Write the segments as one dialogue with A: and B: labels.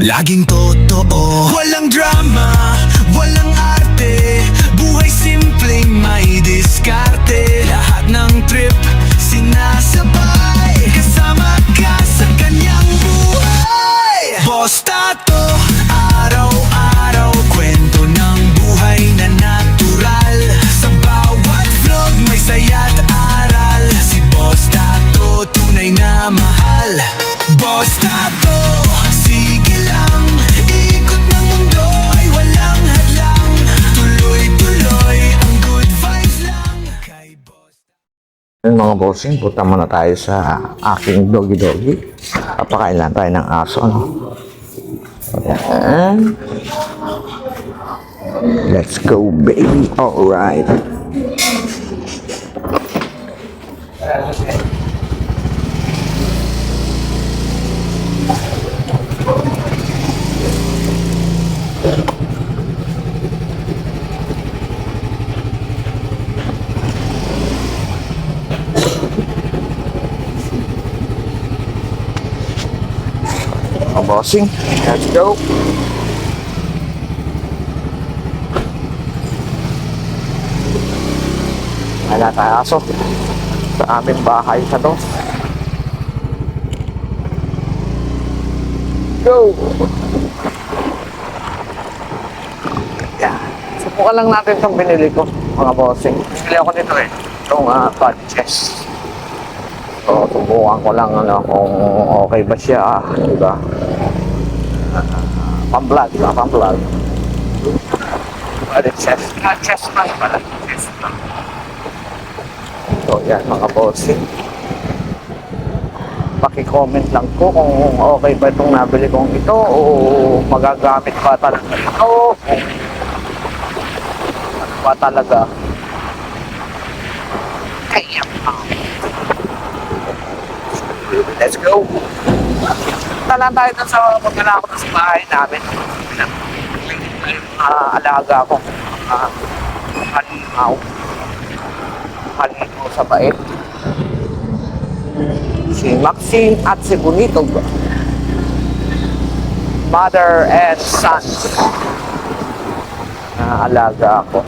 A: Laging totoo. Walang drama,
B: Yun mga bossing, punta muna tayo sa aking doggy-doggy. Papakain lang tayo ng aso, no? Ayan. Let's go, baby. Alright. Mga bossing, let's go. Wala tayo aso. Sa aming bahay sa to. Go! Yan. Subukan lang natin itong binili ko, mga bossing. Bili ako nito eh. Itong uh, chest. So, subukan ko lang ano, kung okay ba siya, di ba? Pang-vlog, ba? Pang-vlog. Pwede chest. Ah, chest man pala. Chest man. So, yan mga bossing. Paki-comment lang po kung okay ba itong nabili kong ito o magagamit pa talaga ito. Ano ba talaga. Kaya Let's go! Punta lang tayo dun sa pagkala ko sa bahay namin. Mga alaga ko. Mga halimaw. Halimaw sa bait. Si Maxine at si Bonito. Mother and son. Na alaga ako.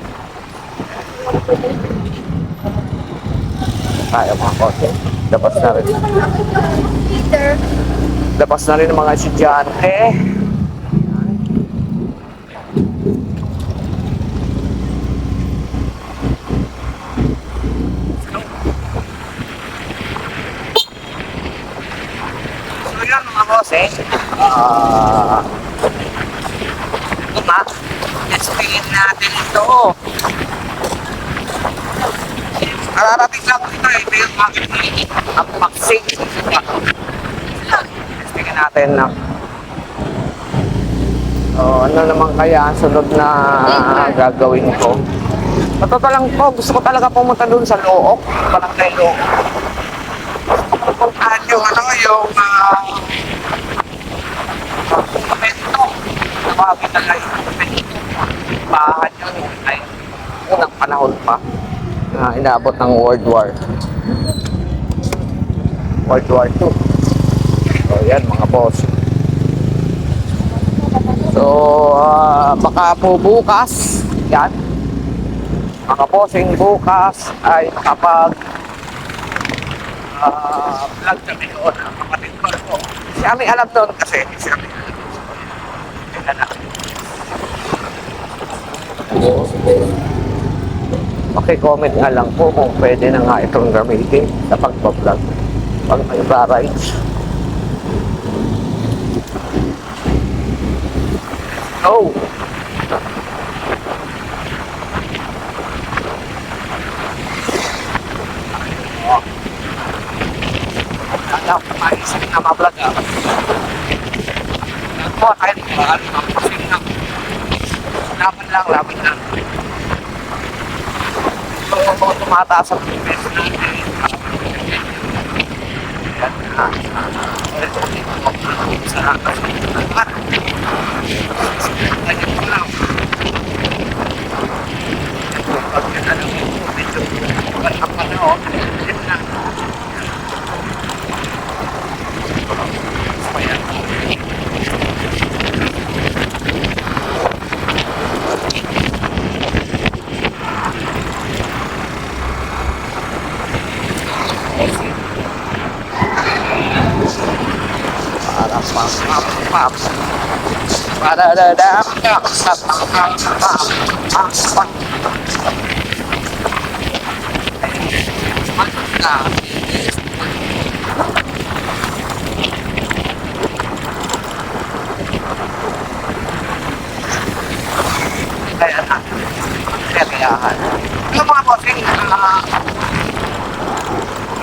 B: Tayo mga kote. Labas na rin.
C: Peter.
B: Labas na rin ng mga estudyante. So yan mga boss eh. Ah... Uma, explain natin ito. Kararating lang ito eh. Yung bakit ni ang vaccine. Tingnan natin na. Oh, ano naman kaya ang sunod na gagawin ko? Totoo lang po, gusto ko talaga pumunta dun sa Look. Parang kay Look. Gusto ko puntahan yung ano, yung uh, komento. Tawagin na lang yung komento. Bahan yun ay unang panahon pa na inaabot ng World War. World War II. So, yan mga boss. So, ah, baka po bukas, yan. Mga bossing bukas ay kapag ah, vlog kami doon ang kapatid ko po. Si Ami alam doon kasi si Ami na. Paki-comment nga lang po kung pwede na nga itong gamitin sa pagbablog. Pag may rides. Oh! Kaya maisip na mablog ah. Nagpo tayo ng mga mapasin lang. Laban lang, laban lang. So, tumataas ang best natin, yan na. Sa atas. Ganyan ko lang. Pag yan, ano, medyo.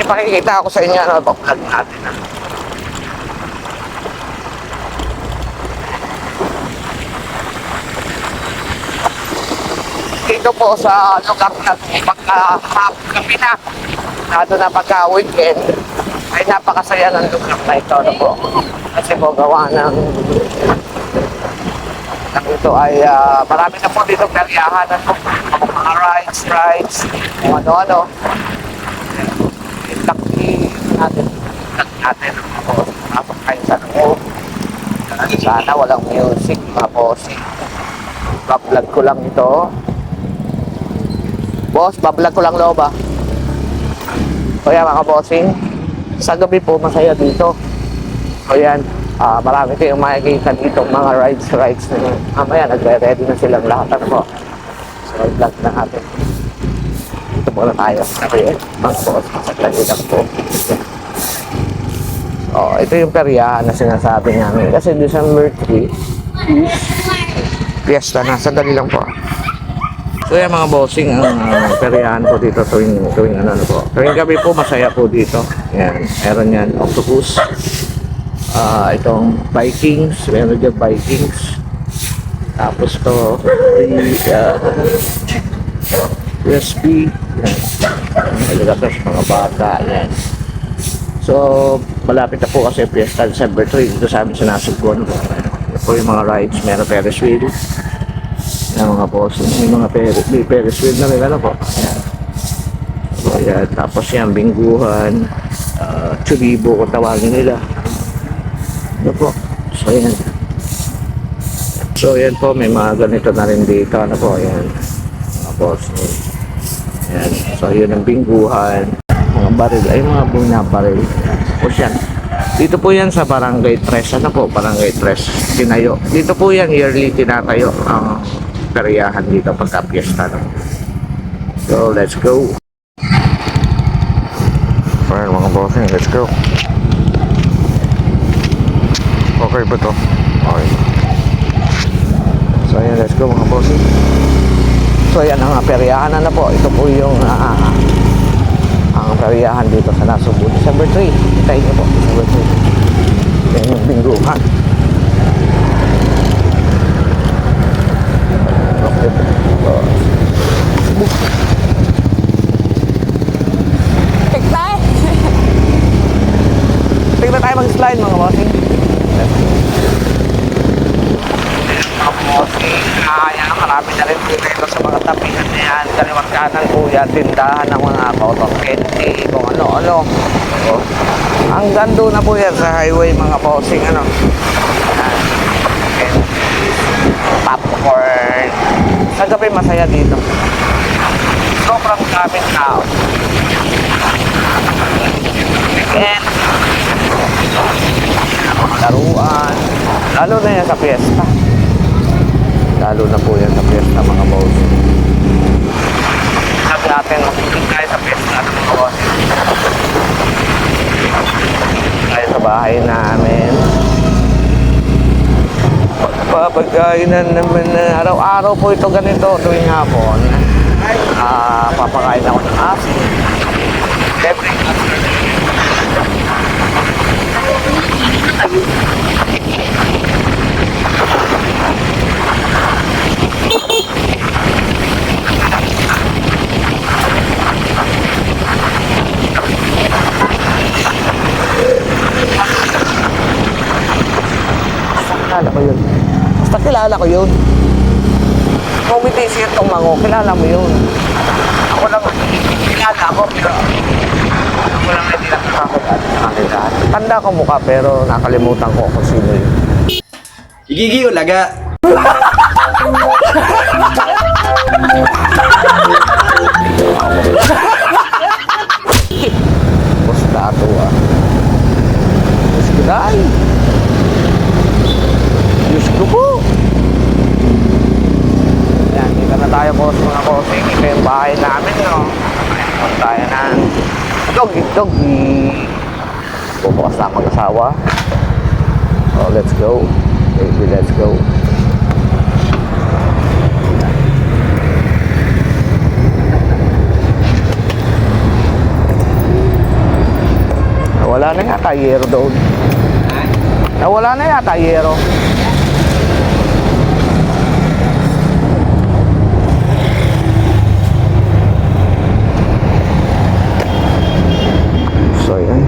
B: Ipakikita ko sa inyo ano ito vlog natin. Dito po sa lugar na pagka gabi na, lalo na pagka weekend, ay napakasaya ng lugar na ito. Ano po? Kasi po gawa ng ito ay ah, marami na po dito peryahan ano, mga rides, rides, kung ano-ano. Laki natin, laki natin boss, tapos kayo sa loob. Sana walang music, mga. Bablog ko lang ito. Boss, bablog ko lang loob ah. Kaya mga bossing, sa gabi po masaya dito. So yan, ah marami kayong makikita dito mga rides, rides na yun. Mamaya nagre-ready na silang lahat. Ano po? So vlog na natin. Dito muna tayo. Okay, mga boss, masaklagi lang po. Oh, ito yung peryahan na sinasabi namin. Kasi December 3 is fiesta na. Sandali lang po. Yan mga bossing, ang uh, peryahan po dito tuwing, tuwing ano, ano po. Tuwing gabi po, masaya po dito. Yan, meron yan, octopus. Ah, itong Vikings, meron dyan Vikings. Tapos to, the uh, USB. Yan. Nalagay sa mga bata. Yan. So, malapit na po kasi Fiesta December 3 dito sa amin sa Nasugbo. Po. Ito po yung mga rides, meron Ferris wheel. Yan mga boss, may mga Ferris, may Ferris wheel na rin ano po. Yan. So, yan. Tapos yan, bingguhan, uh, churibo kung tawagin nila. Ano po. So, yan. So, yan po, may mga ganito na rin dito. Ano po, yan. Mga boss. Yan. So, yun ang bingguhan. Mga baril. Ay, mga bunya baril. Tapos yan. Dito po yan sa Barangay 3. Ano po? Barangay 3. Tinayo. Dito po yan yearly tinatayo ang peryahan dito pagka piyesta. No? So, let's go. Alright mga bossing, let's go. Okay ba to? Okay. So ayan, let's go mga bossing. So ayan ang peryahan na, po. Ito po yung ah, ang peryahan dito sa Nasubo. December 3. Hintayin niyo po. December 3. Yan yung bingguhan.
C: Tignan!
B: Tingnan tayo mag-slide mga bossing. Bossing, kaya marami na rin dito sa mga tapihan na yan. Kaliwag kanan yan, tindahan ng mga cotton candy, kung ano-ano. So, ang gando na po yan sa highway mga bossing, ano. Popcorn. Sa gabi masaya dito. Sobrang daming tao. Mga laruan, lalo na yan sa fiesta. Lalo na po yan sa fiesta mga boss. Sabi natin, mabuting tayo sa fiesta ng mga boss. Tayo sa bahay namin. Pagpapagkain na naman na araw-araw po ito ganito tuwing hapon. Ah, papakain ako ng asin. Every afternoon. Basta kilala ko yun. Basta kilala ko yun. Kumiti siya itong mango, kilala mo yun. Ako lang, kilala ko, pero ako lang hindi nakakakilala sa kanila. Tanda ko mukha, pero nakalimutan ko kung sino yun.
D: Igigi ulaga.
B: Basta ato ah. Basta kilala. bossing. Ito yung bahay namin, no? Ayan tayo ng doggy doggy. Bubukas na mag-asawa. Oh, let's go. Baby, let's go. Wala na yata yero doon. Nawala na yata yero. So, yan.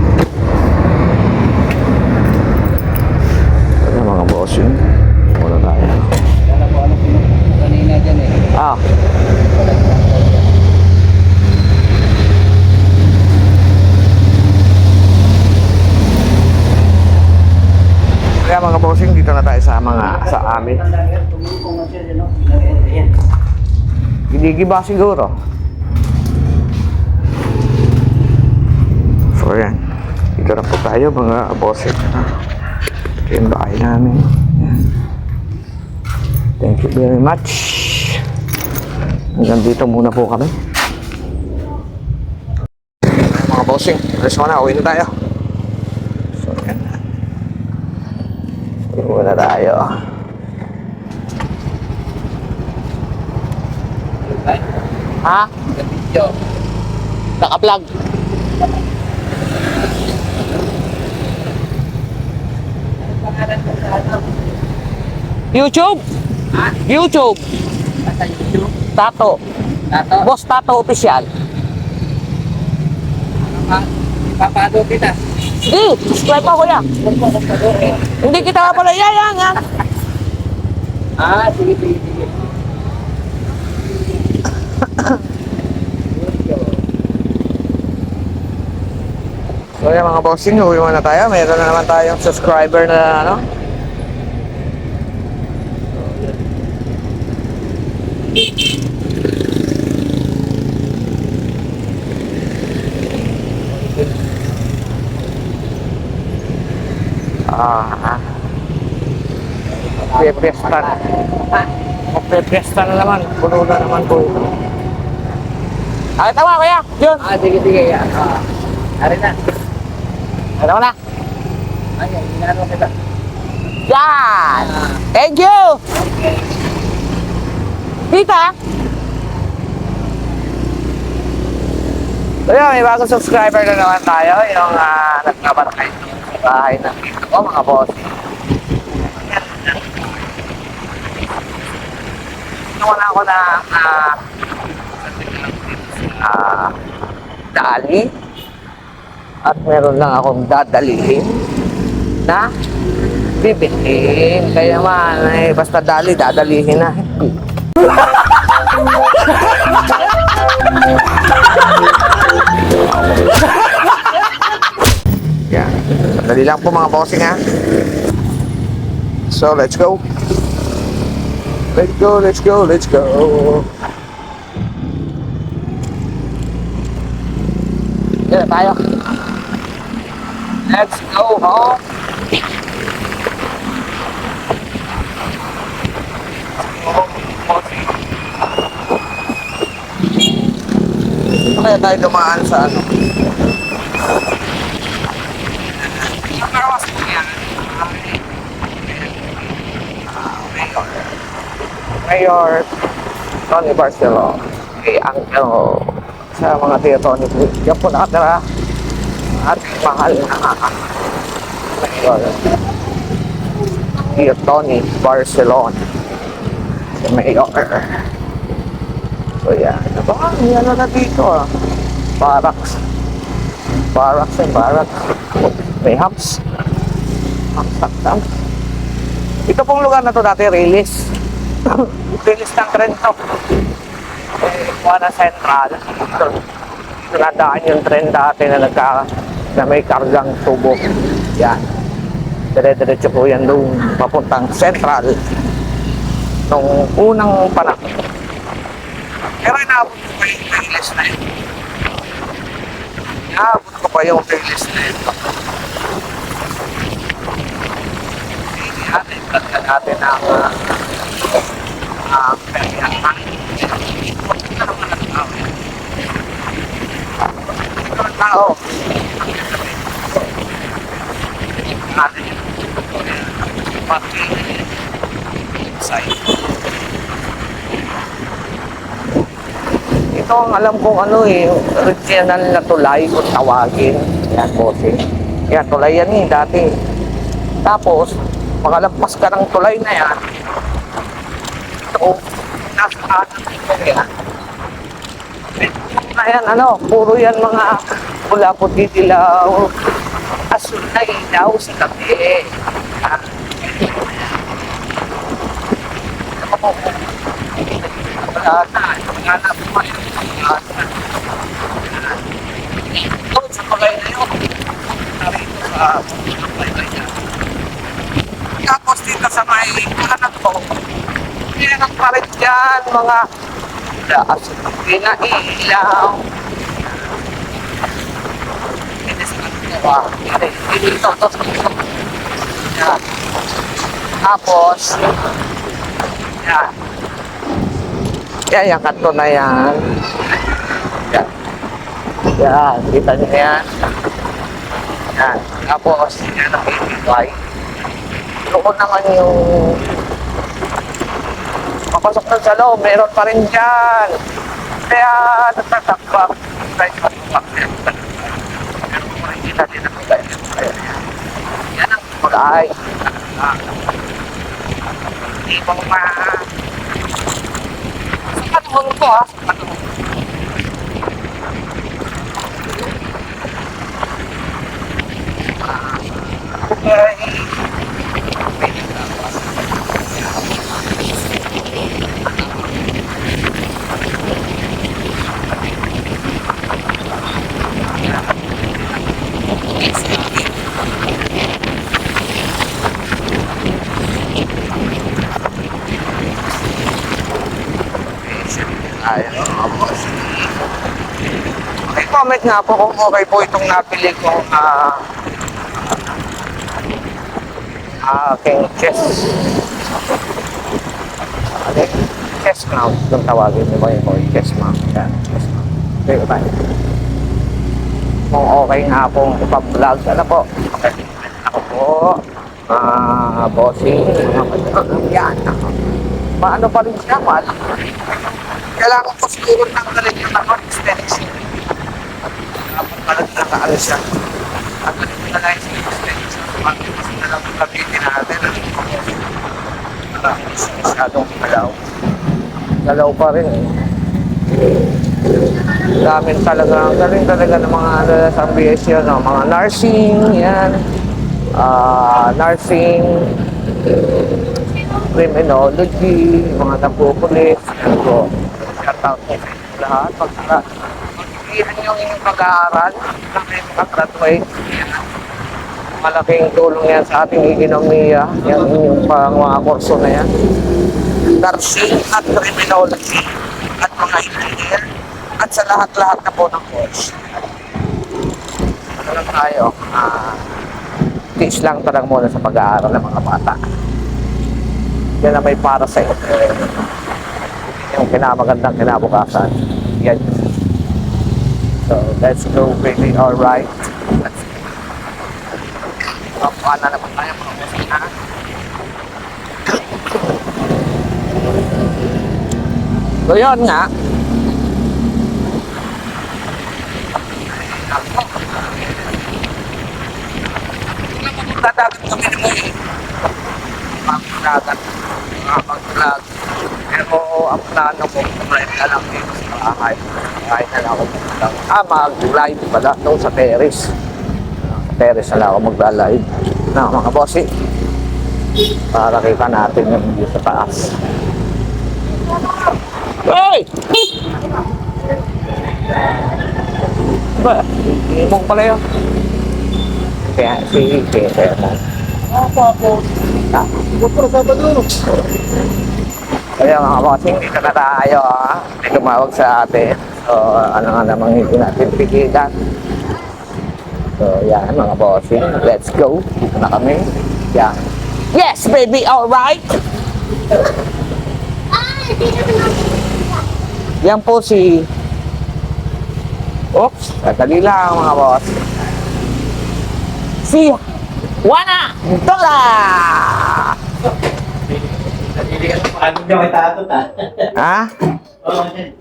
B: Ano mga boss yun? Wala tayo.
D: Kanina dyan eh.
B: Ah. Kaya mga bossing, dito na tayo sa mga sa amin. Hindi ba siguro? So yan. Dito na po tayo mga bossing. Ito yung bahay namin. Thank you very much. Hanggang dito muna po kami. Mga bossing, alis mo na, uwi na tayo. So, yan. Uwi muna tayo. Ha?
D: Video.
B: Naka-vlog. YouTube? YouTube.
D: Sa YouTube.
B: Tato.
D: Tato.
B: Boss Tato Official.
D: Papado kita.
B: Hindi, subscribe ako yan. Hindi kita pala yan, yan, yan.
D: Ah, sige, sige, sige.
B: So yan mga bossing, uwi muna tayo. Meron na naman tayong subscriber na ano. Pepesta na. Pepesta na naman. Puno na naman po ito. Ay, tama kuya. Yun.
D: Ah, sige, sige. Ah, ari na.
B: Ano na?
D: Ay, inano kita.
B: Yan! Thank you! Tita! So yun, may bagong subscriber na naman tayo. Yung uh, nagkabantay sa bahay ng tito ko, mga boss. Ginawa na ako na ah, ah, dali. At meron lang akong dadalihin na bibitin. Kaya naman, eh, basta dali, dadalihin na. Yan. Dali lang po mga bossing ha. So, let's go. Let's go, let's go, let's go. Yan tayo. Let's go home. Kaya tayo dumaan sa ano? Sa Carwas po yan. Ah, Mayor. Mayor Tony Barcelo. Kay Uncle sa mga tiyo Tony po. Diyan po nakatira. At mahal na Mayor. Tiyo Tony Barcelona. Si Mayor. So yan. Baka may ano na dito ah. Barracks. Barracks and barracks. May. Hubs, hubs, hubs. Ito pong lugar na to dati, Release. Release ng tren to. Eh, Juana Central. Ito. Nadaan yung tren dati na nagka na may kargang tubo. Yan. Dire-diretso po yan doon papuntang Central. Nung unang panahon. Pero inaabot ko pa yung playlist na yun. Inaabot ko pa yung playlist na yun. Hindi natin, Tingnan na natin ang uh, uh, ang ang tao. Natin Ito ang alam kong ano eh, regional na tulay kung tawagin. Yan, bossing. Yan, tulay yan eh, dati. Tapos, makalagpas ka ng tulay na yan, ito, nasa kanan yan. Na yan, ano, puro yan mga pula puti dilaw, asul na ilaw sa gabi. Wala na, wala na kayo. Wala na. Doon sa tulay na yun, narito sa tulay na yan. Tapos dito sa may kanan ko, meron pa rin dyan mga asul na ilaw. Dito, to, to, to. Yan. Tapos, yan. Yan, yung kanto na yan. Yan. Yan, kita niyo yan. Yan. Tapos, yan ang ibigay. Doon naman yung papasok na sa loob, meron pa rin dyan. Kaya nagtatakbak. Kahit patubak Pero kung makikita din ang bagay. Yan ang bagay. Ah. Hindi ma... Sa panahon ko ha, sa ko. Ah, Okay. Ayun, mga boss. Comment nga po kung okay po itong napili kong ah aking chest. Okay, chest mount. Kung tawagin niyo ba yun ko, chest mount. Yan, chest mount. Okay, bye. Kung okay nga pong ipa-vlog, ano po? Okay, ako po. Ah, bossing. Yan. Paano pa rin siya? Paano? kailangan ko siguro tanggalin yung ano, extension. Pala nakaano siya. Tanggalin ko na lang yung extension. Bakit mas na lang yung gamitin natin. Para hindi siya masyadong galaw. Galaw pa rin eh. Dami talaga, ang galing talaga ng mga ano, sa MBS yun, no? mga nursing, yan. Ah, nursing, criminology, mga napupulis, ano po. Shout out sa lahat. Pag yung pag-aaral, makagraduate. Yan. Malaking tulong yan sa ating ekonomiya, yan yung pang mga kurso na yan. Nursing at criminology at mga engineer at sa lahat-lahat na po ng course. Ano lang tayo, ah, tiis lang talagang muna sa pag-aaral ng mga bata. Yan na may para sa iyo. Yung kinamagandang kinabukasan. Yan. So, let's go baby. Alright. Let's na naman tayo mga boss na. So, yun nga. Dadagat kami ni Moy. Pagdagat. Pag-vlog. Pero ang plano ko, na lang dito sa bahay. Kahit na lang ako mag Ah, mag-live pala doon sa terrace. Sa terrace na lang ako mag-live. Na mga bossy. Para kita natin yung view sa taas. Hey! Ba, imong pala yun. Kaya si Kaya mo.
D: Apa po?
B: Ah.
D: Butro sa baduro.
B: Kaya mga bossing, dito na tayo ha. May tumawag sa atin. So, ano nga namang hindi natin pigilan. So, yan mga bossing. Let's go. Dito na kami. Yan. Yes, baby, alright. Yan po si... Oops, sadali lang mga boss. Si Juana Dora!
D: Ano niya may tatot ah?
B: Ha?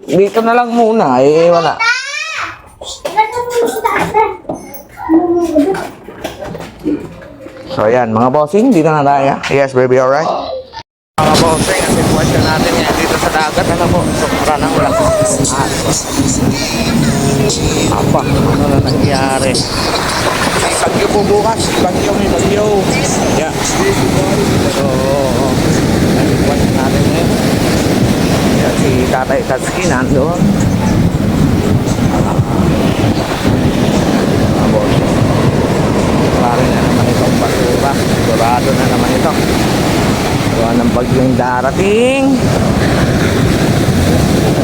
B: Dito na lang muna, eh wala. So ayan, mga bossing, dito na tayo. Yes, baby, alright? Mga bossing, ang sitwasyon natin ngayon dito sa dagat, ano po, sobra ng lakas. Apa, ano na nangyari? May bagyo po bukas, bagyo, may bagyo. Yeah. So, ang sitwasyon natin ngayon. Yan si Tatsuki nandoon. Marami na naman itong basura. Sigurado na naman ito. Gawa ng bagyong darating.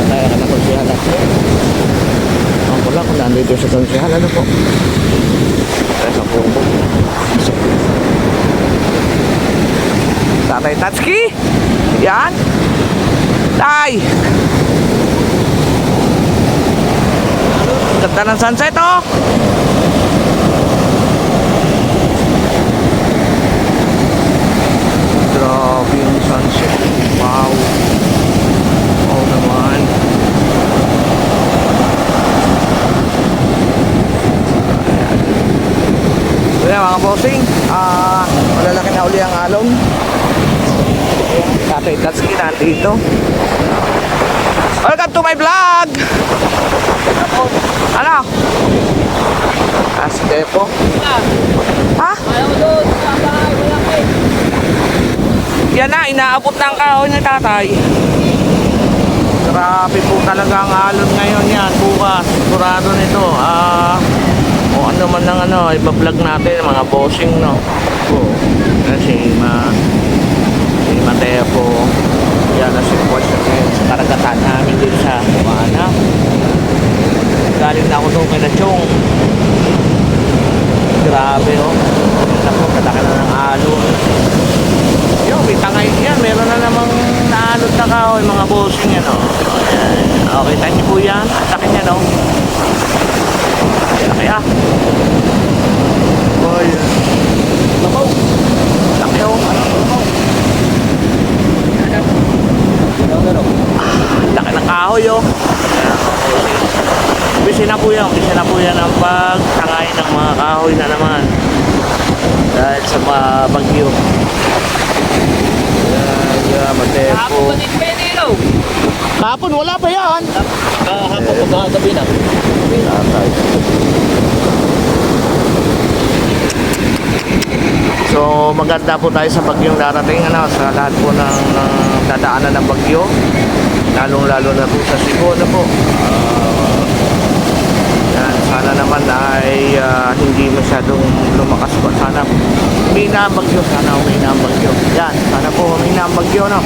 B: Tayo ka na konsihala. Ang ko lang kung nandito sa konsihala. Ano po? Tayo sa pupo. Tatay Tatsuki! Yan! Tay! Ganda ng sunset oh! Grabe yung sunset. Wow. Oo naman. Ayan. Kaya mga bossing, ah, malalaki na uli ang alon. Ayan, Tatay Tatsuki nandito. Welcome to my vlog! Ano? Ah, si Depo. Ha? Yan na, inaabot na ang kahoy ng tatay. Grabe po talaga ang alon ngayon yan, bukas. Sigurado nito. Ah, o ano man ng ano, ibablog natin, mga bossing, no? Po. Kasi ma... Si Mateo po. Yan ang sitwasyon ngayon sa karagatan namin dito sa Kumana. Galing na ako doon kay Nachong. Grabe, oh. Ako, kalaki na ng alon. Yo, may tangay yan. Meron na namang naalot na kahoy, mga bossing yan, oh. Okay, tayo niyo po yan. Laki niya, no? Ayan, kaya. Oh, yan. Labaw. Laki, oh. Ano, labaw. Laki ng kahoy, oh. Busy na po yan. Busy na po yan ang pagtangay ng mga kahoy na naman. Dahil sa mga bagyo. Yan, yan, matepo. Kahapon, wala pa yan.
D: Kahapon ko ba gabi na?
B: Tatay. So maganda po tayo sa bagyong darating ano, sa lahat po ng, ng dadaanan ng bagyo. Lalong lalo na po sa Cebu ano po. Yan, sana naman ay ah, hindi masyadong lumakas po. Sana humina ang bagyo. Sana humina ang bagyo. Yan, sana po humina ang bagyo no.